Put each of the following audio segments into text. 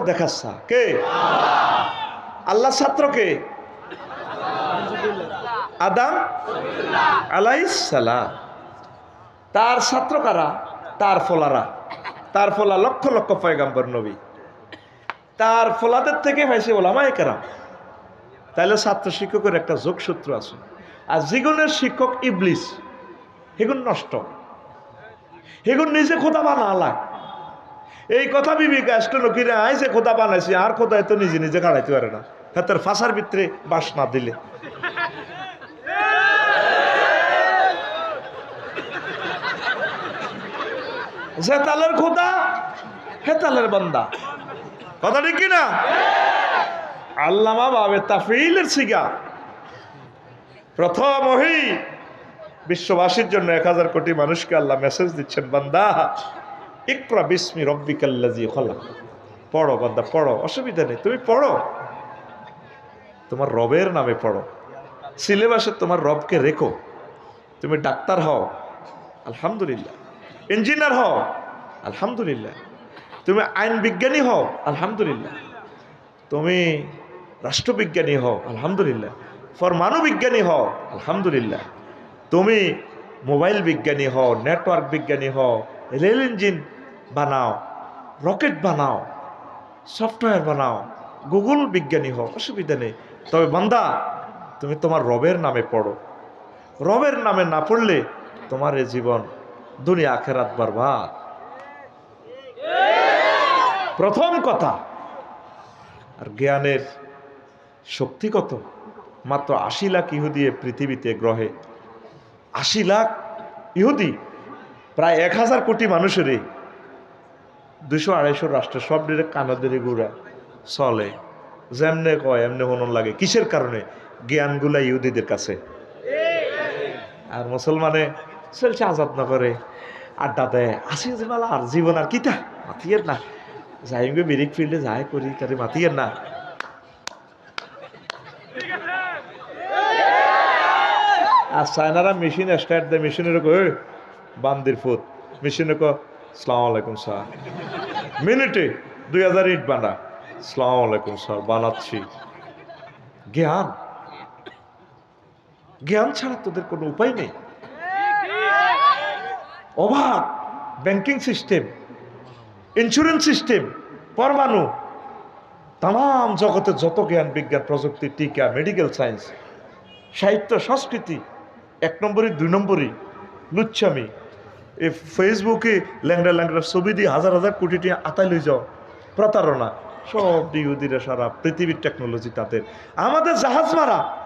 দেখাচ্ছা। কে? আল্লাহ ছাত্র কে? আদাম আলাইসালাম। তার ছাত্র কারা? তার ফলারা। তার ফলা লক্ষ লক্ষ পয়গাম্বর নবী। তার ফলাদের থেকে ভাইসে ওলামায় কেরাম। তাহলে ছাত্র শিক্ষকের একটা যোগসূত্র আছে। আর জীবনের শিক্ষক ইবলিস। হেগুন নষ্ট। হেগুন নিজে খোদা বানা লাগ এই কথা বিবেক আসতো নকিরে আই যে খোদা বানাইছি, আর খোদা এত নিজে নিজে কাড়াইতে পারে না। হাতের ফাঁসার ভিতরে বাস না দিলে। যে তালের খোদা হে তালের বান্দা। কথা ঠিক কিনা? আল্লামা বাবে তাফিলের সিগা। প্রথম বিশ্ববাসীর জন্য এক হাজার কোটি মানুষকে আল্লাহ মেসেজ দিচ্ছেন, বান্দা। ইকরা বিস্মি রব্বিকাল্লাজি খলা পড়ো বান্দা, পড়ো, অসুবিধা নেই, তুমি পড়ো। তোমার রবের নামে পড়ো। সিলেবাসে তোমার রবকে রেখো। তুমি ডাক্তার হও। আলহামদুলিল্লাহ। ইঞ্জিনিয়ার হও। আলহামদুলিল্লাহ। তুমি আইন বিজ্ঞানী হও। আলহামদুলিল্লাহ। তুমি রাষ্ট্রবিজ্ঞানী হও। আলহামদুলিল্লাহ। পরমাণু বিজ্ঞানী হও। আলহামদুলিল্লাহ। তুমি মোবাইল বিজ্ঞানী হও। নেটওয়ার্ক বিজ্ঞানী হও। রেল ইঞ্জিন বানাও, রকেট বানাও, সফটওয়্যার বানাও, গুগল বিজ্ঞানী হও অসুবিধা নেই। তবে বান্দা, তুমি তোমার রবের নামে পড়ো। রবের নামে না পড়লে তোমার এ জীবন, দুনিয়া, আখেরাত বরবাদ। প্রথম কথা, আর জ্ঞানের শক্তি কত? মাত্র আশি লাখ ইহুদি পৃথিবীতে গ্রহে। আশি লাখ ইহুদি, প্রায় এক হাজার কোটি মানুষেরই দুশো আড়াইশো রাষ্ট্র সব ডিরে কানাদের গুড়া চলে। যেমনে কয়, এমনি হনন লাগে। কিসের কারণে? জ্ঞানগুলা ইহুদিদের কাছে। আর মুসলমানে চলছে আজাদ নগরে। আড্ডা দেয় আসি মালা, আর জীবন আর কিটা মাতিয়ের না। যাই মেরিক ফিল্ডে যাই করি, তারে মাতিয়ের না। আর চায়নারা মেশিন, স্টার্ট দেয় মেশিনের কই বান্দির ফুট মেশিনে কো সালাম আলাইকুম, স্যার। মিনিটে দুই হাজার ইট বানা সালাম আলাইকুম, স্যার, বানাচ্ছি। জ্ঞান? জ্ঞান ছাড়া তোদের কোনো উপায় নেই? অভাব ব্যাংকিং সিস্টেম, ইন্স্যুরেন্স সিস্টেম, পরমাণু তাম জগতে যত জ্ঞান বিজ্ঞান প্রযুক্তি, টিকা, মেডিকেল সায়েন্স, সাহিত্য, সংস্কৃতি, এক নম্বরই, দুই নম্বরই, লুচ্ছামি এ ফেসবুকে ল্যাংড়া ল্যাংড়া ছবি দিয়ে হাজার হাজার কোটি টাকা আতাই লই যাও। প্রতারণা। সব ইহুদিরা সারা পৃথিবীর টেকনোলজি তাদের। আমাদের জাহাজ মারা।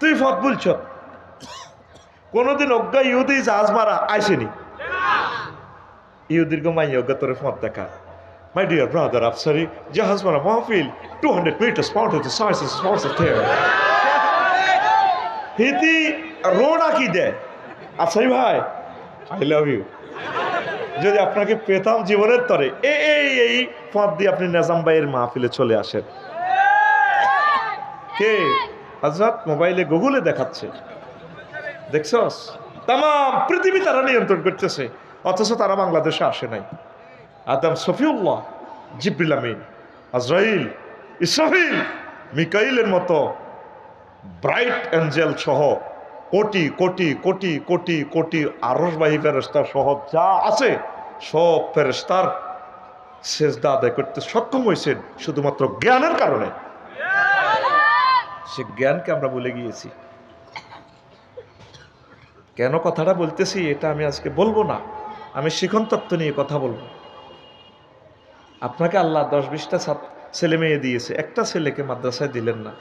তুই ফত বলছ। কোনোদিন অজ্ঞা ইহুদি জাহাজ মারা আইসেনি। ইহুদির গো মাই অজ্ঞা তোরে ফত দেখা। My dear brother, I'm sorry, জাহাজ মারা মাহফিল। 200 meters part of the science is sponsor there. হিতি রোড আঁকি দেয়। আফসারি ভাই আই লাভ ইউ যদি আপনাকে পেতাম জীবনের তরে, এই এই পথ দিয়ে আপনি নেজাম ভাইয়ের মাহফিলে চলে আসেন। কে? হজরত মোবাইলে গুগলে দেখাচ্ছে। দেখছস? তাম পৃথিবী তারা নিয়ন্ত্রণ করতেছে, অথচ তারা বাংলাদেশে আসে নাই। আদম সফিউল্লাহ জিব্রিল আমিন, আজরাইল, ইসরাফিল, মিকাইলের মতো ব্রাইট অ্যাঞ্জেল সহ কোটি কোটি কোটি কোটি কোটি আরসবাহী ফেরস্তার সহ যা আছে সব ফেরস্তার সেজদা আদায় করতে সক্ষম হয়েছেন শুধুমাত্র জ্ঞানের কারণে। সে জ্ঞানকে আমরা বলে গিয়েছি। কেন কথাটা বলতেছি এটা আমি আজকে বলব না। আমি শিখন তত্ত্ব নিয়ে কথা বলব। আপনাকে আল্লাহ দশ বিশটা ছেলে মেয়ে দিয়েছে। একটা ছেলেকে মাদ্রাসায় দিলেন না।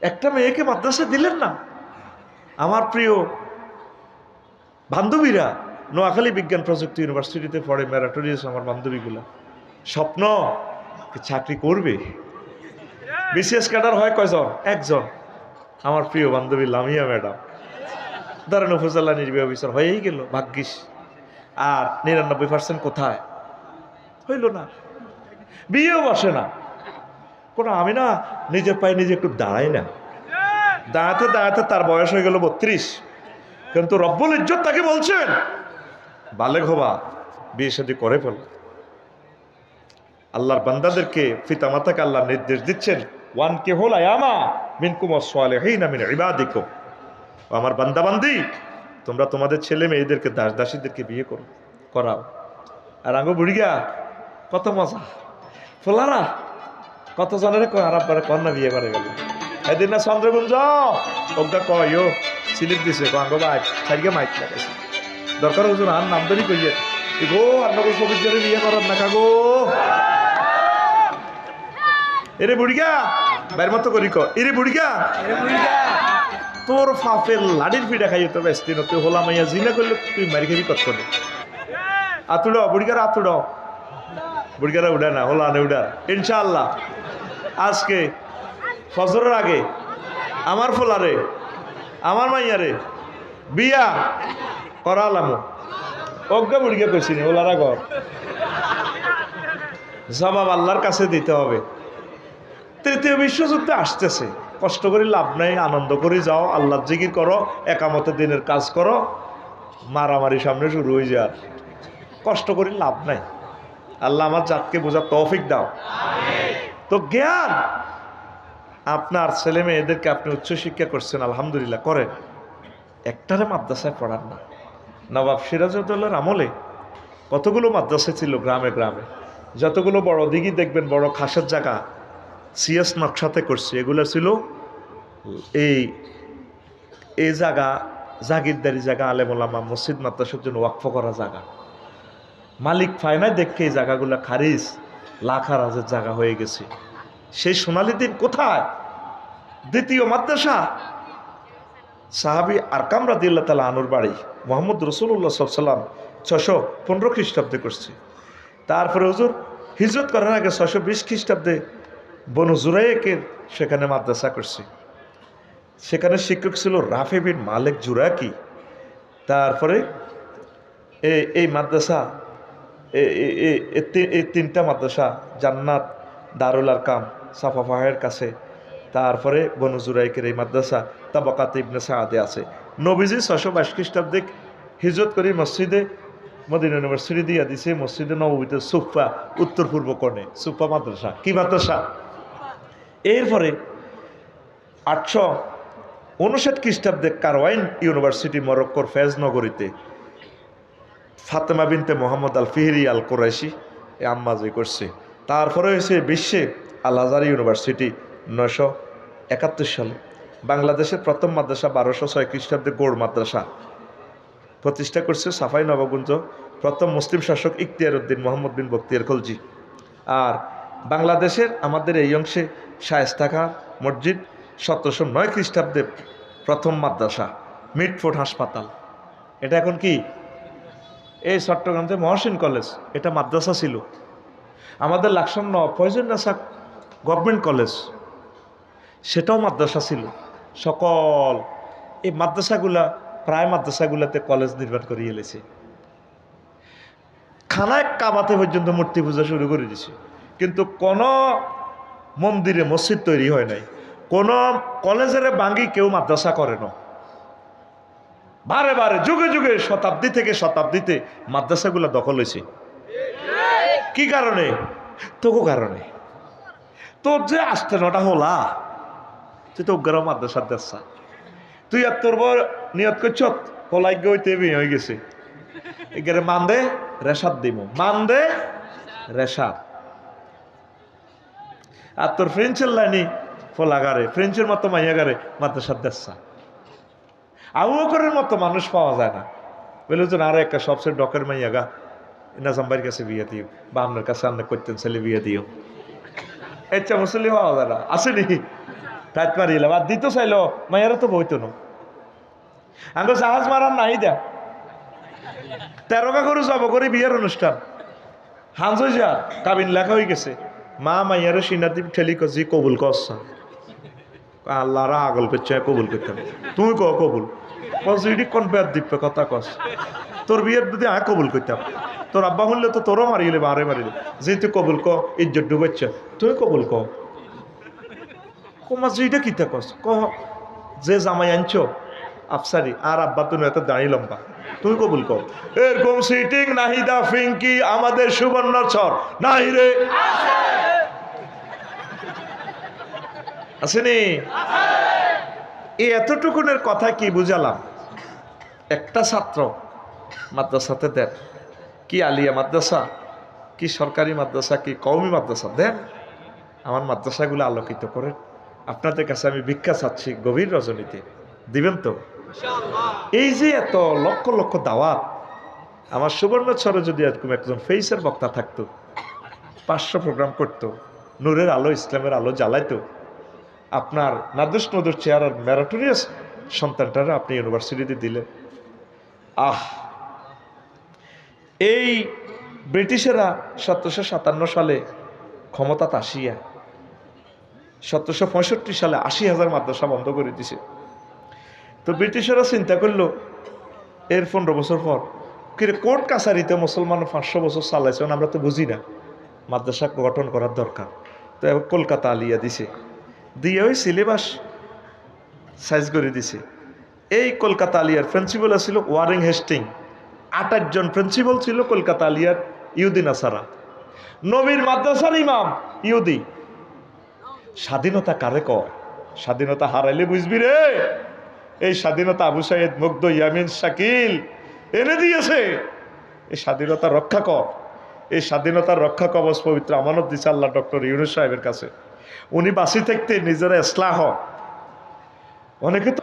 একটা মেয়েকে মাদ্রাসায় দিলেন না। আমার প্রিয় বান্ধবীরা, নোয়াখালী বিজ্ঞান প্রযুক্তি ইউনিভার্সিটিতে পড়ে ম্যারাটোরিয়াস আমার বান্ধবীগুলো। স্বপ্ন চাকরি করবে। বিসিএস ক্যাডার হয় কয়জন? একজন। আমার প্রিয় বান্ধবী লামিয়া ম্যাডাম। ধরেন উপজেলা নির্বাহী অফিসার হয়েই গেল, ভাগ্যিস। আর নিরানব্বই পার্সেন্ট কোথায়? হইল না। বিয়েও বসে না। কোনো আমি না নিজের পায়ে নিজে একটু দাঁড়াই না। দাঁড়াতে দাঁড়াতে তার বয়স হয়ে গেল বত্রিশ। কিন্তু রব্বুল ইজ্জত তাকে বলছেন বালেক হবা, বিয়ে শাদি করে ফেল। আল্লাহর বান্দাদেরকে, পিতামাতাকে আল্লাহ নির্দেশ দিচ্ছেন, ওয়ান কে হল আয়ামা মিনকুম সালেহীন মিন ইবাদিকুম। ও আমার বান্দাবান্দি, তোমরা তোমাদের ছেলে মেয়েদেরকে, দাস দাসীদেরকে বিয়ে করো, করাও। আর আঙ্গো বুড়িয়া কত মজা, ফোলারা কত জনের আর আব্বারে কন্যা বিয়ে করে গেল? এদিন না চন্দ্রগুঞ্জ ওগা কয় স্লিপ দিছে আঙ্গ ভাই সাইকে মাইক লাগাইছে। দরকার হুজুর আর নামদারি কইয়ে গো আপনাকে সবুজ জনে বিয়ে করার না কাগো এরে বুড়িগা বাইর মতো করি ক এরে বুড়িগা তোর ফাফের লাডির পিঠা খাই তো ব্যস্ত না তুই হোলা মাইয়া জিনা করলে তুই মারি খাবি কত করে আতুড় বুড়িগার আতুড় বুড়িগারা উড়া না হোলা না উড়া ইনশাআল্লাহ। আজকে ফজরের আগে, আমার ফোলারে, আমার মাইয়ারে, বিয়া করালাম। অজ্ঞা বুড়িকে কইছি নি, ওলারা ঘর। জবাব আল্লাহর কাছে দিতে হবে। তৃতীয় বিশ্বযুদ্ধ আসতেছে, কষ্ট করে লাভ নাই, আনন্দ করে যাও আল্লাহ জিকির করো একামতে দিনের কাজ করো, মারামারি সামনে শুরু হয়ে যায়। কষ্ট করে লাভ নাই। আল্লাহ আমার জাতকে বোঝার তৌফিক দাও। তো জ্ঞান আপনার ছেলে মেয়েদেরকে আপনি উচ্চশিক্ষা করছেন, আলহামদুলিল্লাহ, করেন। একটারে মাদ্রাসায় পড়ান না। নবাব সিরাজউদ্দৌলার আমলে কতগুলো মাদ্রাসা ছিল গ্রামে গ্রামে? যতগুলো বড় দিঘি দেখবেন, বড় খাসের জায়গা, সিএস নকশাতে করছে। এগুলো ছিল এই এই জায়গা, জাগিরদারি জায়গা আলেমুলামা মসজিদ মাদ্রাসার জন্য ওয়াকফ করা জায়গা। মালিক ফায়নায় দেখে এই জায়গাগুলো খারিজ লাখারাজের জায়গা হয়ে গেছে। সেই সোনালি দিন কোথায়? দ্বিতীয় মাদ্রাসা? সাহাবি আরকাম রাদিল্লা তালা আনুর বাড়ি। মোহাম্মদ রসুল্লাহ সাল্লাম ছশো পনেরো খ্রিস্টাব্দে করছে। তারপরে হুজুর হিজরত করার আগে ছশো বিশ খ্রিস্টাব্দে বনু জুরাইকের সেখানে মাদ্রাসা করছে। সেখানে শিক্ষক ছিল রাফি বিন মালিক জুরাকি। তারপরে এই মাদ্রাসা এই তিনটা মাদ্রাসা জান্নাত দারুল আরকাম সাফা ফাহের কাছে। তারপরে বনু জুরাইকের এই মাদ্রাসা তাবাকাত ইবনে সাহাদে আছে। নবীজি ছশো বাইশ খ্রিস্টাব্দে হিজরত করে মসজিদে, মদিনা ইউনিভার্সিটি দিয়া দিছে, মসজিদে নবীতে সুফা উত্তর পূর্ব কোণে সুফা মাদ্রাসা। কি মাদ্রাসা? এরপরে আটশো উনষাট খ্রিস্টাব্দে কারওয়াইন ইউনিভার্সিটি মরক্কোর ফেজ নগরীতে ফাতেমা বিনতে মোহাম্মদ আল ফিহরি আল কোরাইশি আম্মাজি করছে। তারপরে হয়েছে বিশ্বে আল আজহার ইউনিভার্সিটি নয়শো একাত্তর সালে। বাংলাদেশের প্রথম মাদ্রাসা বারোশো ছয় খ্রিস্টাব্দে গৌড় মাদ্রাসা। প্রতিষ্ঠা করছে সাফাই নবগুঞ্জ প্রথম মুসলিম শাসক ইখতিয়ার উদ্দিন মোহাম্মদ বিন বক্তিয়ার খলজি। আর বাংলাদেশের আমাদের এই অংশে শায়েস্তা খান মসজিদ সতেরোশো নয় খ্রিস্টাব্দে প্রথম মাদ্রাসা, মিটফোর্ড হাসপাতাল। এটা এখন কি? এই চট্টগ্রামতে মহসিন কলেজ, এটা মাদ্রাসা ছিল। আমাদের লাকসাম ফয়জুন্নাসা গভর্নমেন্ট কলেজ সেটাও মাদ্রাসা ছিল। সকল এই মাদ্রাসাগুলা, প্রায় মাদ্রাসাগুলোতে কলেজ নির্মাণ করিয়ে এলেছে খানায় কাবাতে পর্যন্ত মূর্তি পূজা শুরু করে দিছে। কিন্তু কোন মন্দিরে মসজিদ তৈরি হয় নাই। কোন কলেজের বাঙ্গি কেউ মাদ্রাসা করে না। বারে বারে, যুগে যুগে শতাব্দী থেকে শতাব্দীতে মাদ্রাসাগুলো দখল হয়েছে। কি কারণে? তোকো কারণে। তোর যে আসতে নটা হলা, তুই তো অজ্ঞান মাদ্রাসার দেশা। তুই আর তোর বর নিয়ত করছ পলাইজ্ঞ হইতে বিয়ে হয়ে গেছে। এগারে মান দে রেশাদ দিব মান দে রেশাদ। আর তোর ফ্রেঞ্চের লাইনি ফোলাগারে, ফ্রেঞ্চের মতো মাইয়াগারে মাদ্রাসার দেশা। আবু বকরের মতো মানুষ পাওয়া যায় না। বলে আরও একটা সবচেয়ে ডকের মাইয়াগা। নাজাম্বাইয়ের কাছে বিয়ে দিও বা আপনার কাছে আপনার করতেন ছেলে বিয়ে দিও এচ্ছা মুসলি পাওয়া যায় না আসেনি টাইট মারিলাম আর দিত চাইলো মাইয়ারা তো বইতো না আঙ্গ জাহাজ মারার নাই দা তেরোকা করে যাব করে বিয়ের অনুষ্ঠান হয়ে যা কাবিন লেখা হয়ে গেছে মা মাইয়ারে সিনাদি ঠেলি কজি কবুল করছা আল্লাহরা আগল করছে কবুল করতে। তুমি কো কবুল ইডি কোন বেদ দিবে কথা কস তোর বিয়ের যদি আয় কবুল করতাম তোর আব্বা হলে তো তোরও মারিলে মারে মারিলে যে তুই কবুল ক ইজ্জত ডুবাচ্ছ তুই কবুল ক কমা যেটা কিতা কস, ক, যে জামাই আনছ, আফসারি, আর আব্বা তুমি এত দাঁড়িয়ে লম্বা। তুই কবুল কর। এরকম সিটিং নাহিদা ফিঙ্কি, আমাদের সুবর্ণচর নাহি রে। আসেনি এই এতটুকুনের কথা কি বুঝালাম? একটা ছাত্র মাদ্রাসাতে দেন। কি আলিয়া মাদ্রাসা? কি সরকারি মাদ্রাসা কি কওমি মাদ্রাসা? দেন আমার মাদ্রাসাগুলো আলোকিত করেন। আপনাদের কাছে আমি ভিক্ষা চাচ্ছি গভীর রজনীতে। দিবেন তো? এই যে এত লক্ষ লক্ষ দাওয়াত আমার সুবর্ণ সুবর্ণচরে যদি এরকম একজন ফেইসের বক্তা থাকতো পাঁচশো প্রোগ্রাম করতো নূরের আলো ইসলামের আলো জ্বালাইতো। আপনার নাদুস নদুর চেয়ার আর ম্যারাটোরিয়াস সন্তানটারা আপনি ইউনিভার্সিটিতে দিলে আহ এই ব্রিটিশেরা সতেরোশো সাতান্ন সালে ক্ষমতাত আসিয়া সতেরোশো পঁয়ষট্টি সালে আশি হাজার মাদ্রাসা বন্ধ করে দিছে। তো ব্রিটিশেরা চিন্তা করল, এর পনেরো বছর পর কিরে কোর্ট কাছারিতে মুসলমান পাঁচশো বছর চালাইছে এখন আমরা তো বুঝি না, মাদ্রাসা গঠন করার দরকার। তো কলকাতা আলিয়া দিছে, দিয়ে ওই সিলেবাস সাইজ করে দিছে। এই কলকাতা আলিয়ার প্রিন্সিপাল ছিল ওয়ারিং হেস্টিং। আট জন প্রিন্সিপাল ছিল কলকাতা আলিয়ার ইউদিন আসারা নবীর মাদ্রাসার ইমাম ইউদি স্বাধীনতা কারে কয়? স্বাধীনতা হারাইলে বুঝবি রে। এই স্বাধীনতা আবু সাইদ মুগ্ধ, ইয়ামিন, শাকিল, এনে দিয়েছে। এই স্বাধীনতা রক্ষা কর। এই স্বাধীনতার রক্ষা কবচ পবিত্র আমানত দিছে আল্লাহ ডক্টর ইউনুস সাহেবের কাছে। উনি বাসি থাকতে নিজেরা ইসলাহ হন। অনেকে তো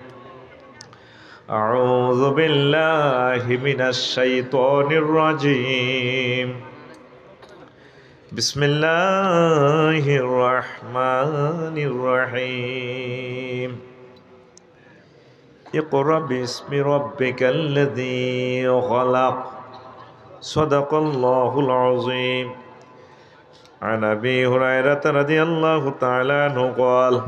أعوذ بالله من الشيطان الرجيم. بسم الله الرحمن الرحيم. اقرأ باسم ربك الذي خلق. صدق الله العظيم. عن أبي هريرة رضي الله تعالى عنه قال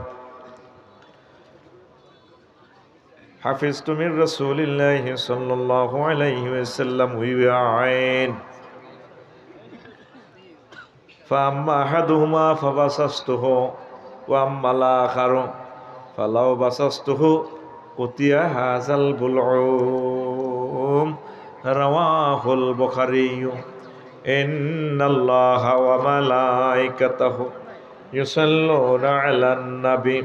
حفظت من رسول الله صلى الله عليه وسلم وعين فأما أحدهما فبسسته وأما الآخر فلو بسسته قطيع هذا البلعوم رواه البخاري إن الله وملائكته يصلون على النبي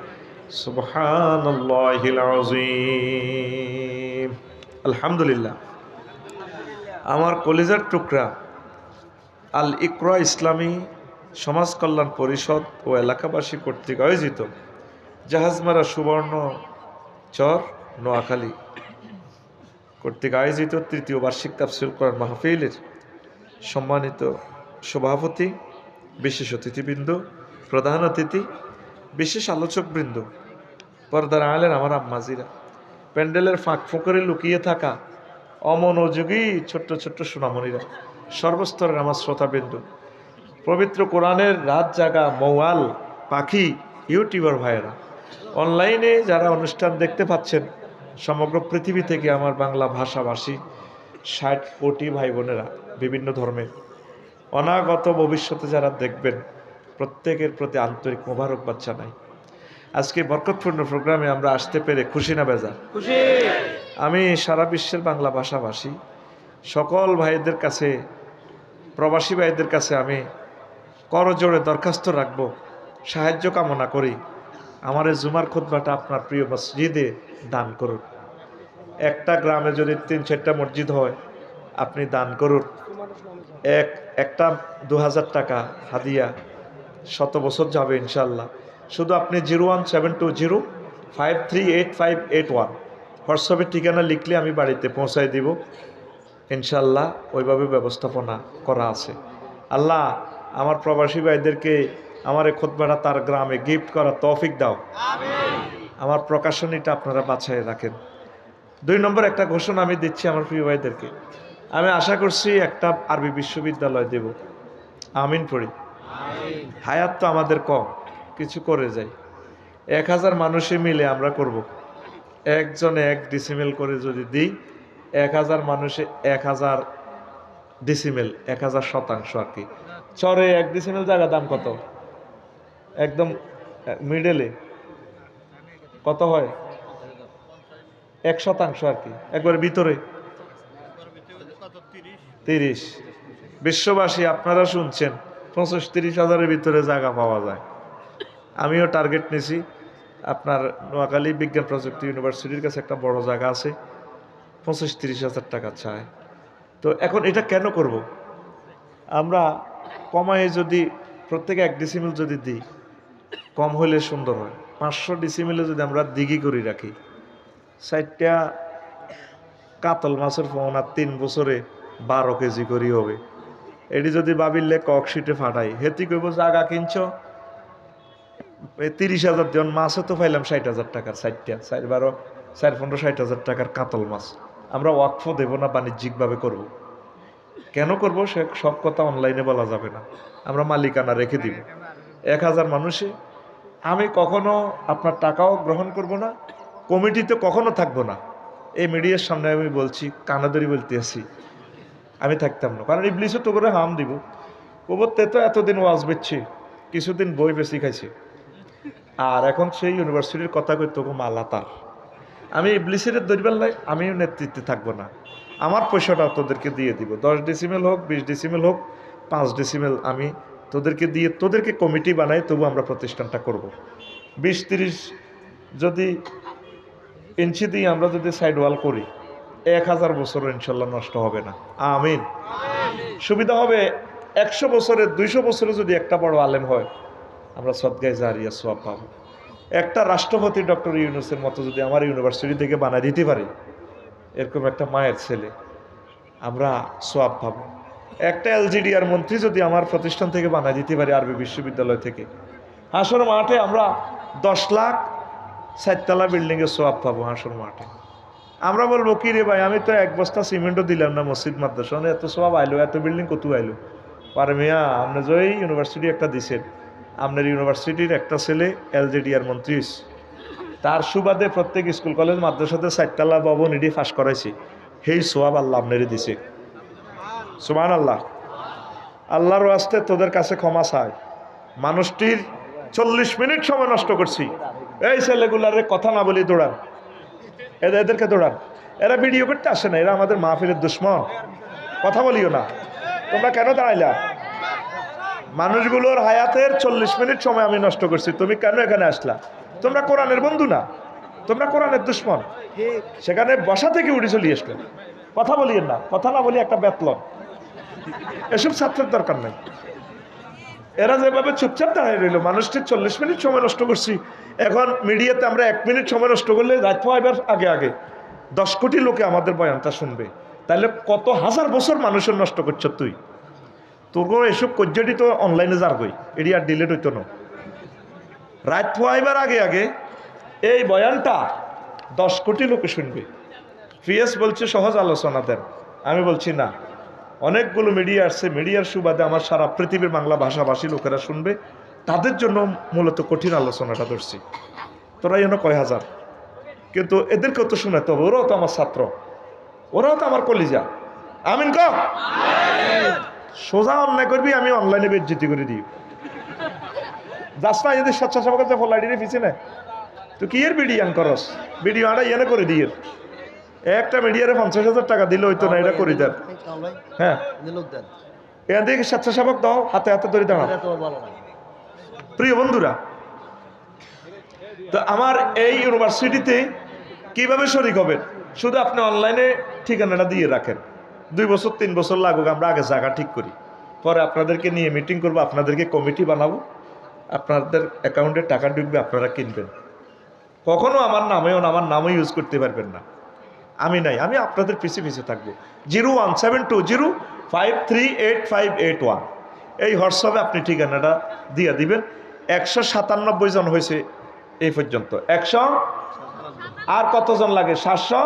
আলহামদুলিল্লাহ। আমার কলেজের টুকরা আল ইকরা ইসলামী সমাজ কল্যাণ পরিষদ ও এলাকাবাসী কর্তৃক আয়োজিত জাহাজমারা সুবর্ণ চর নোয়াখালী কর্তৃক আয়োজিত তৃতীয় বার্ষিক তাফসিল করার মাহফিলের সম্মানিত সভাপতি, বিশেষ অতিথিবৃন্দ, প্রধান অতিথি বিশেষ আলোচকবৃন্দ। পর্দার আলেন আমার আম্মাজিরা। প্যান্ডেলের ফাঁক ফোঁকরে লুকিয়ে থাকা অমনোযোগী ছোট্ট ছোট্ট সোনামণিরা। সর্বস্তরের আমার শ্রোতাবৃন্দ। পবিত্র কোরআনের রাত জাগা মৌয়াল পাখি ইউটিউবার ভাইয়েরা। অনলাইনে যারা অনুষ্ঠান দেখতে পাচ্ছেন, সমগ্র পৃথিবী থেকে আমার বাংলা ভাষাভাষী ষাট কোটি ভাই বোনেরা বিভিন্ন ধর্মের অনাগত ভবিষ্যতে যারা দেখবেন প্রত্যেকের প্রতি আন্তরিক মোবারকবাদ জানাই। আজকে বরকতপূর্ণ প্রোগ্রামে আমরা আসতে পেরে খুশি না বেজা খুশি। আমি সারা বিশ্বের বাংলা ভাষাভাষী। সকল ভাইদের কাছে প্রবাসী ভাইদের কাছে আমি করজোড়ে দরখাস্ত রাখব সাহায্য কামনা করি। আমার এই জুমার খুতবাটা আপনার প্রিয় মসজিদে দান করুন। একটা গ্রামে যদি তিন চারটা মসজিদ হয় আপনি দান করুন। এক একটা দু হাজার টাকা হাদিয়া শত বছর যাবে ইনশাল্লাহ শুধু আপনি zero one seven two zero five three eight five eight one. হোয়াটসঅ্যাপের ঠিকানা লিখলে আমি বাড়িতে পৌঁছায় দিব। ইনশাল্লাহ ওইভাবে ব্যবস্থাপনা করা আছে। আল্লাহ আমার প্রবাসী ভাইদেরকে আমার এই খোদবাটা তার গ্রামে গিফট করা তৌফিক দাও। আমার প্রকাশনীটা আপনারা বাছাই রাখেন। দুই নম্বর একটা ঘোষণা আমি দিচ্ছি আমার প্রিয় ভাইদেরকে। আমি আশা করছি একটা আরবি বিশ্ববিদ্যালয় দেব। আমিন পড়ি। হায়াত তো আমাদের কম, কিছু করে যাই। এক হাজার মানুষে মিলে আমরা করব। একজনে এক ডিসিমেল করে যদি দিই, এক হাজার মানুষে এক হাজার ডিসিমেল এক হাজার শতাংশ আর কি। চরে এক ডিসিমেল জায়গা দাম কত? একদম মিডেলে কত হয়? এক শতাংশ আর কি, একবার ভিতরে। তিরিশ। বিশ্ববাসী, আপনারা শুনছেন। পঁচিশ তিরিশ হাজারের ভিতরে জায়গা পাওয়া যায়। আমিও টার্গেট নিছি। আপনার নোয়াখালী বিজ্ঞান প্রযুক্তি ইউনিভার্সিটির কাছে একটা বড় জায়গা আছে। পঁচিশ তিরিশ হাজার টাকা চায় তো এখন এটা কেন করব? আমরা কমায় যদি প্রত্যেকে এক ডিসিমিল যদি দিই, কম হলে সুন্দর হয়। পাঁচশো ডিসিমিলে যদি আমরা দিঘি করে রাখি চারটা কাতল মাছের ফোনা তিন বছরে বারো কেজি করি হবে। এটি যদি ভাবিলে কক শিটে ফাটাই হেতি কইব, জাগা কিনছ? তিরিশ হাজার জন মাছও তো পাইলাম ষাট হাজার টাকার ষাটটা চার বারো, চার পনেরো, ষাট হাজার টাকার কাতল মাছ। আমরা ওয়াকফ দেব না, বাণিজ্যিকভাবে করব। কেন করব? সে সব কথা অনলাইনে বলা যাবে না। আমরা মালিকানা রেখে দিব। এক হাজার মানুষে, আমি কখনো আপনার টাকাও গ্রহণ করব না, কমিটিতে কখনো থাকব না। এই মিডিয়ার সামনে আমি বলছি, কানাদরি বলতে আছি। আমি থাকতাম না। কারণ ইবলিশও তো করে হাম দিব। ওবরতে তো এতদিন ওয়াজ বেচছি, কিছুদিন বই বেশি খাইছে। আর এখন সেই ইউনিভার্সিটির কথা কই, তোকে মালা তার আমি ইবলিশের দরিবার লাই, আমিও নেতৃত্বে থাকব না। আমার পয়সাটা তোদেরকে দিয়ে দিব। দশ ডিসিমেল হোক, বিশ ডিসিমেল হোক, পাঁচ ডিসিমেল আমি তোদেরকে দিয়ে, তোদেরকে কমিটি বানাই, তবু আমরা প্রতিষ্ঠানটা করব। বিশ তিরিশ যদি ইঞ্চি দিয়ে আমরা যদি সাইড ওয়াল করি এক হাজার বছর ইনশাল্লাহ নষ্ট হবে না। আমিন। সুবিধা হবে একশো বছরের, দুইশো বছরে যদি একটা বড় আলেম হয়, আমরা সদগায় জারিয়া সোয়াব পাবো। একটা রাষ্ট্রপতি ডক্টর ইউনুসের মতো যদি আমার ইউনিভার্সিটি থেকে বানায় দিতে পারি, এরকম একটা মায়ের ছেলে, আমরা সোয়াব পাবো। একটা এলজিডিআর মন্ত্রী যদি আমার প্রতিষ্ঠান থেকে বানায় দিতে পারি আরবি বিশ্ববিদ্যালয় থেকে, হাসর মাঠে আমরা দশ লাখ চারতলা বিল্ডিংয়ে সোয়াব পাবো হাসর মাঠে। আমরা বলব, কি রে ভাই, আমি তো এক বস্তা সিমেন্টও দিলাম না মসজিদ, মাদ্রাসা মানে এত সব আইলো, এত বিল্ডিং কত আইলো? পারে মিয়া আপনি যে ইউনিভার্সিটি একটা দিছেন আপনার ইউনিভার্সিটির একটা ছেলে এলজেডিআর মন্ত্রী তার সুবাদে প্রত্যেক স্কুল কলেজ মাদ্রাসাতে চারতলা ভবন এটি ফাঁস করাইছে। সেই সোয়াব আল্লাহ আপনারই দিছে। সুমান আল্লাহ আল্লাহর আসতে তোদের কাছে ক্ষমা চায় মানুষটির চল্লিশ মিনিট সময় নষ্ট করছি। এই ছেলেগুলারে কথা না বলি দৌড়ান। এদের এদেরকে দৌড়ান। এরা ভিডিও করতে আসে না, এরা আমাদের মাহফিলের দুশ্মন। কথা বলিও না। তোমরা কেন দাঁড়াইলা? মানুষগুলোর হায়াতের চল্লিশ মিনিট সময় আমি নষ্ট করছি, তুমি কেন এখানে আসলা? তোমরা কোরআনের বন্ধু না, তোমরা কোরআনের দুশ্মন। সেখানে বসা থেকে উঠে চলে আসলেন। কথা বলিয়েন না, কথা না বলি একটা বেতলন এসব ছাত্রের দরকার নেই। এরা যেভাবে চুপচাপ দাঁড়িয়ে রইল মানুষটির চল্লিশ মিনিট সময় নষ্ট করছি। এখন মিডিয়াতে আমরা এক মিনিট সময় নষ্ট করলে রাত পাইবার আগে আগে দশ কোটি লোকে আমাদের বয়ানটা শুনবে। তাহলে কত হাজার বছর মানুষের নষ্ট করছ তুই? তোর কোনো এসব কজ্জাটি তো অনলাইনে যার গই এটি আর ডিলেট হইতো না। রাত পাইবার আগে আগে এই বয়ানটা দশ কোটি লোকে শুনবে। ফিএস বলছে, সহজ আলোচনা দেন। আমি বলছি, না। অনেকগুলো মিডিয়া আসছে মিডিয়ার সুবাদে আমার সারা পৃথিবীর বাংলা ভাষাভাষী লোকেরা শুনবে। তাদের জন্য মূলত কঠিন আলোচনাটা ধরছি। তোরা যেন কয় হাজার? কিন্তু এদেরকেও তো শোনাতে হবে, ওরাও তো আমার ছাত্র। ওরাও তো আমার কলিজা। আমিন ক? সোজা অন্যায় করবি, আমি অনলাইনে বেজ্জিতি করে দিই। যাস না যদি স্বেচ্ছাসেবকের যে ফল আইডি পিছিয়ে না তুই কি এর বিডিয়ান করস? ভিডিও আটা ইয়ে করে দিয়ে একটা মিডিয়ারে পঞ্চাশ হাজার টাকা দিলে হইতো না এটা করি দেন। হ্যাঁ। থেকে স্বেচ্ছাসেবক দাও হাতে হাতে ধরে দাঁড়াও। প্রিয় বন্ধুরা তো আমার এই ইউনিভার্সিটিতে কীভাবে শরিক হবেন? শুধু আপনি অনলাইনে ঠিকানাটা দিয়ে রাখেন। দুই বছর তিন বছর লাগুক আমরা আগে জায়গা ঠিক করি। পরে আপনাদেরকে নিয়ে মিটিং করব আপনাদেরকে কমিটি বানাবো। আপনাদের অ্যাকাউন্টে টাকা ঢুকবে আপনারা কিনবেন। কখনো আমার নামেও না আমার নামও ইউজ করতে পারবেন না। আমি নাই, আমি আপনাদের পিছিয়ে পিছিয়ে থাকব। Zero one seven two zero five three eight five eight one. এই হোয়াটসঅ্যাপে আপনি ঠিকানাটা দিয়ে দিবেন। একশো সাতানব্বই জন হয়েছে এই পর্যন্ত। একশো আর কতজন লাগে? সাতশো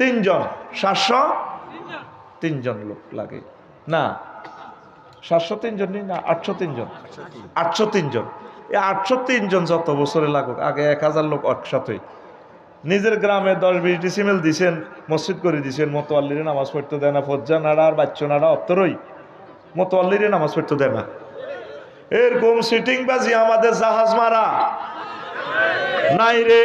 তিনজন সাতশো তিনজন লোক লাগে। না, সাতশো তিনজন নেই না, আটশো তিনজন আটশো তিনজন এই আটশো তিনজন যত বছরে লাগুক, আগে এক হাজার লোক একসাথেই নিজের গ্রামে দশ বিশ ডিসিমেল দিছেন, মসজিদ করে দিছেন মতোয়াল্লিরে নামাজ পড়তে দেয় না, ফজ্জা নাড়া আর বাচ্চা নাড়া অত্তরই মতোয়াল্লিরে নামাজ পড়তে দেয় না। এরকম সিটিং বাজি আমাদের জাহাজ মারা। নাই রে।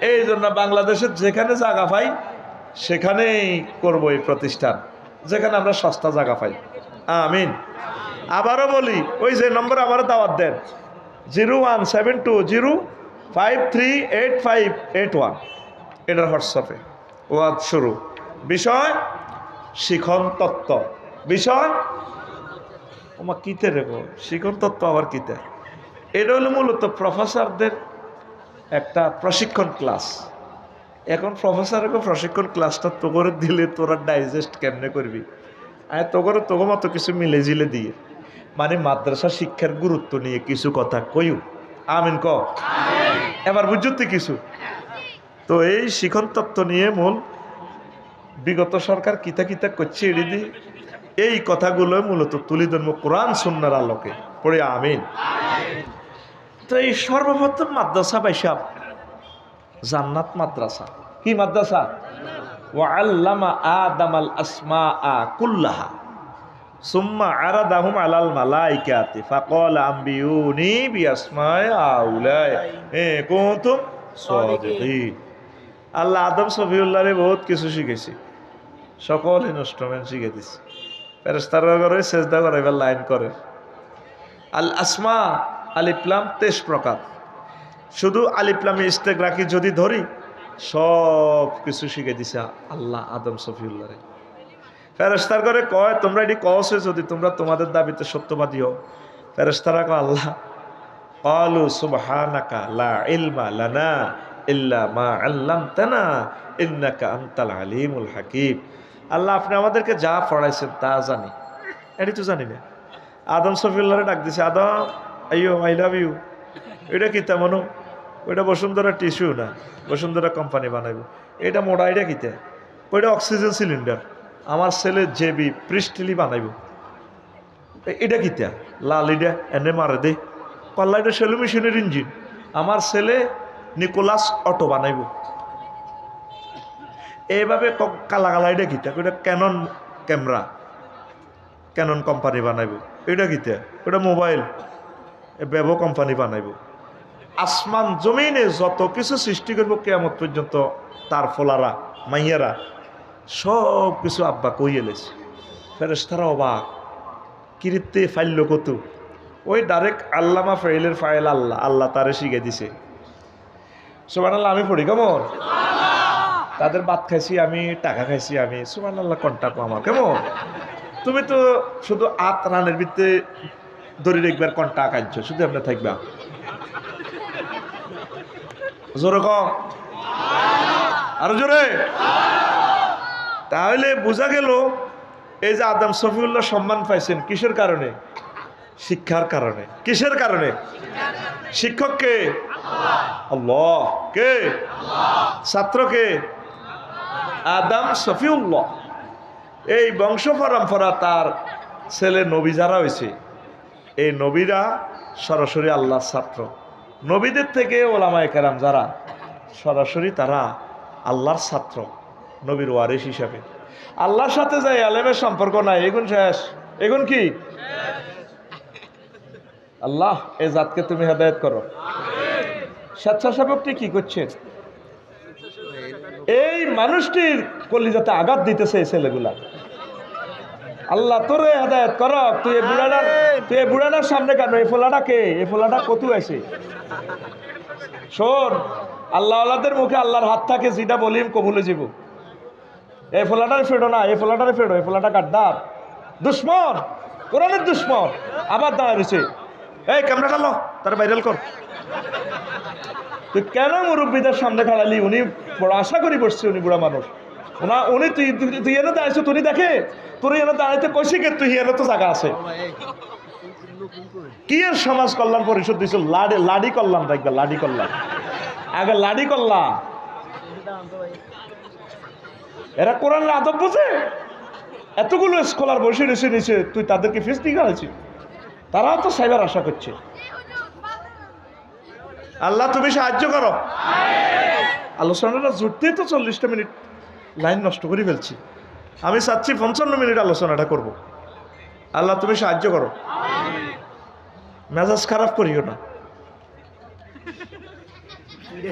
এই জন্য বাংলাদেশের যেখানে জায়গা পাই, সেখানেই করব এই প্রতিষ্ঠান। যেখানে আমরা সস্তা জায়গা পাই। আমিন। আবারও বলি, ওই যে নম্বর আমার দাওয়াত দেন। Zero one seven two zero five three eight five eight one এটার হোয়াটসঅ্যাপে। ওয়াদ শুরু। বিষয়, শিখন তত্ত্ব। বিষয়, ওমা, কিতে রেখো শিখন তত্ত্ব আবার কিতে? এটা হলো মূলত প্রফেসরদের একটা প্রশিক্ষণ ক্লাস। এখন প্রফেসরকে প্রশিক্ষণ ক্লাসটা তো করে দিলে তোরা ডাইজেস্ট কেমনে করবি? আর তো করে তোকে মতো কিছু মিলে জিলে দিয়ে। মানে মাদ্রাসা শিক্ষার গুরুত্ব নিয়ে কিছু কথা কইও। আমিন, ক। এবার বুঝতে কিছু? তো এই শিখন তত্ত্ব নিয়ে মূল বিগত সরকার কিতা কিতা করছে এড়ি দি এই কথাগুলো মূলত তুলি ধর্ম কোরআন সুন্নার আলোকে। পড়ে আমিন। তো এই সর্বপ্রথম মাদ্রাসা পাইসাব জান্নাত মাদ্রাসা। কি মাদ্রাসা? ও আল্লামা আদামাল আসমা আ কুল্লাহা। আলাল এ আল্লাহ আদম সফিউল্লাহরে বহুত কিছু শিখেছি সকল ইনস্ট্রুমেন্ট শিখে দিছি। ফেরেস্তারা করে, এবার লাইন করে। আল আসমা আলিপ্লাম তেইশ প্রকার। শুধু আলিপ্লামে ইস্তেক রাখি যদি ধরি, সব কিছু শিখে দিছে আল্লাহ আদম সফিউল্লাহরে। ফেরেস্তার করে কয়, তোমরা এটি কসে যদি তোমরা তোমাদের দাবিতে সত্যবাদী হও। ফেরেস্তারা কয়, আল্লাহ। আলু সুবহানাকা লা ইলমা লানা ইল্লা মা আল্লামতানা ইন্নাকা আনতাল আলিমুল হাকিম। আল্লাহ, আপনি আমাদেরকে যা পড়াইছেন তা জানি। এটি তো জানি না। আদম সফিউল্লাহরে ডাক দিছে, আদম আইও আই লাভ ইউ। এটা কি তেমন? ওইটা বসুন্ধরা টিস্যু না? বসুন্ধরা কোম্পানি বানাইব। এটা মোডা এটা কিতে? ওইটা অক্সিজেন সিলিন্ডার। আমার ছেলে জেবি পৃষ্টিলি বানাইব। এটা কিতা লাল এটা, এনে মারে দে। পাল্লা এটা সেলু মেশিনের ইঞ্জিন। আমার ছেলে নিকোলাস অটো বানাইব। এইভাবে কালা কালা এটা কিতা ওইটা ক্যানন ক্যামেরা ক্যানন কোম্পানি বানাইব। এটা কিতা ওটা মোবাইল ব্যব কোম্পানি বানাইব। আসমান জমিনে যত কিছু সৃষ্টি করব কেমন পর্যন্ত তার ফলারা, মাইয়ারা সব কিছু আব্বা কই এলেছে। ফেরেস্তারা অবাক। কিরিতে ফাইল কত? ওই ডাইরেক্ট আল্লামা ফাইলের ফাইল আল্লাহ আল্লাহ তারে শিখে দিছে। সুবান আল্লাহ আমি পড়ি কেমন? তাদের ভাত খাইছি আমি টাকা খাইছি আমি সুবান আল্লাহ কন্টাক্ট আমার? কেমন? তুমি তো শুধু আত রানের ধরে দেখবার কন্টাক্ট আনছো শুধু আমরা থাকবা। জোরে ক আরও জোরে। তাহলে বোঝা গেল এই যে আদম সফিউল্লাহ সম্মান পাইছেন কিসের কারণে? শিক্ষার কারণে। কিসের কারণে? শিক্ষক কে? কে? ছাত্র কে? আদম সফিউল্লাহ এই বংশ পরম্পরা তার ছেলে নবী যারা হয়েছে, এই নবীরা সরাসরি আল্লাহর ছাত্র। নবীদের থেকে ওলামায় কেরাম যারা, সরাসরি তারা আল্লাহর ছাত্র। নবীর ওয়ারিস হিসাবে। আল্লাহর সাথে যাই আলেমের সম্পর্ক নাই, এগুন শেষ। এগুন কি? আল্লাহ, এ জাতকে তুমি হেদায়ত করো। স্বেচ্ছাসেবকটি কি করছে এই মানুষটির কলিজাতে আঘাত দিতেছে ছেলেগুলা। আল্লাহ, তোরে হেদায়ত কর। তুই এই বুড়াটার তুই এই বুড়াটার সামনে কেন? এই ফোলাটা কে? এই ফোলাটা কত আছে? শোন আল্লাহ আল্লাহদের মুখে আল্লাহর হাত থাকে, যেটা বলিম কবুলে যাব। এই ফোলাটারে ফেডো না, এই ফোলাটারে ফেডো, এই ফোলাটা কাটদার দুশ্মন, কোরআনের দুশ্মন। আবার দাঁড়ায় রয়েছে। এই ক্যামেরাটা লো তার ভাইরাল কর। তুই কেন মুরব্বীদের সামনে খাড়ালি উনি বড় আশা করি বসছে, উনি বুড়া মানুষ। ওনা উনি তুই, তুই- এনে দাঁড়াইছো তুই দেখে? তোর এনে দাঁড়াইতে কইছি কে? তুই এনে তো জায়গা আছে। কি এর সমাজ কল্যাণ পরিষদ দিছ লাডি লাডি কল্যাণ রাখবে, লাডি কল্যাণ। আগে লাডি কল্যাণ এরা কোরআনের আদব বুঝে? এতগুলো স্কলার বসে রয়েছে নিচে তুই তাদেরকে ফিস দিয়ে গেছিস তারাও তো সাইবার আশা করছে। আল্লাহ, তুমি সাহায্য করো। আলোচনাটা জুটতেই তো চল্লিশটা মিনিট লাইন নষ্ট করে ফেলছি। আমি চাচ্ছি পঞ্চান্ন মিনিট আলোচনাটা করব। আল্লাহ, তুমি সাহায্য করো। মেজাজ খারাপ করিও না।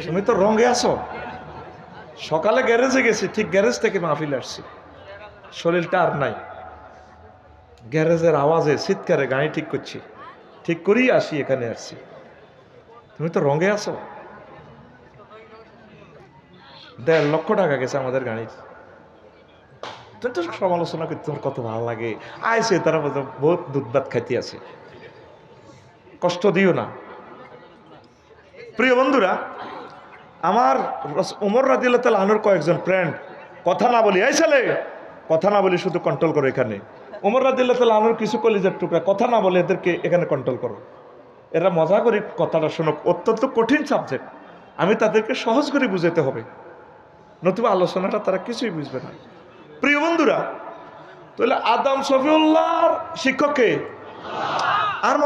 তুমি তো রঙে আছো। সকালে গ্যারেজে গেছি, ঠিক গ্যারেজ থেকে মাহফিল আসছি। শরীরটা আর নাই। গ্যারেজের আওয়াজে চিৎকারে গাড়ি ঠিক করছি। ঠিক করেই আসি, এখানে আসছি। তুমি তো রঙে আছো। দেড় লক্ষ টাকা গেছে আমাদের গাড়ির। তো সমালোচনা করতে তোমার কত ভালো লাগে। আইসে তারা বহুত দুধ ভাত খাইতে আছে। কষ্ট দিও না। প্রিয় বন্ধুরা আমার উমর রাদিল্লা তাল আনুর কয়েকজন ফ্রেন্ড কথা না বলি, এই ছেলে, কথা না বলি শুধু কন্ট্রোল করো এখানে। উমর রাদিল্লা তাল আনুর কিছু কলিজার টুকরা, কথা না বলে এদেরকে এখানে কন্ট্রোল করো। এরা মজা করে কথাটা শোনো অত্যন্ত কঠিন সাবজেক্ট আমি তাদেরকে সহজ করে বুঝাতে হবে। নতুবা আলোচনাটা তারা কিছুই বুঝবে না। প্রিয় বন্ধুরা, তাহলে আদাম শফিউল্লাহর শিক্ষককে আর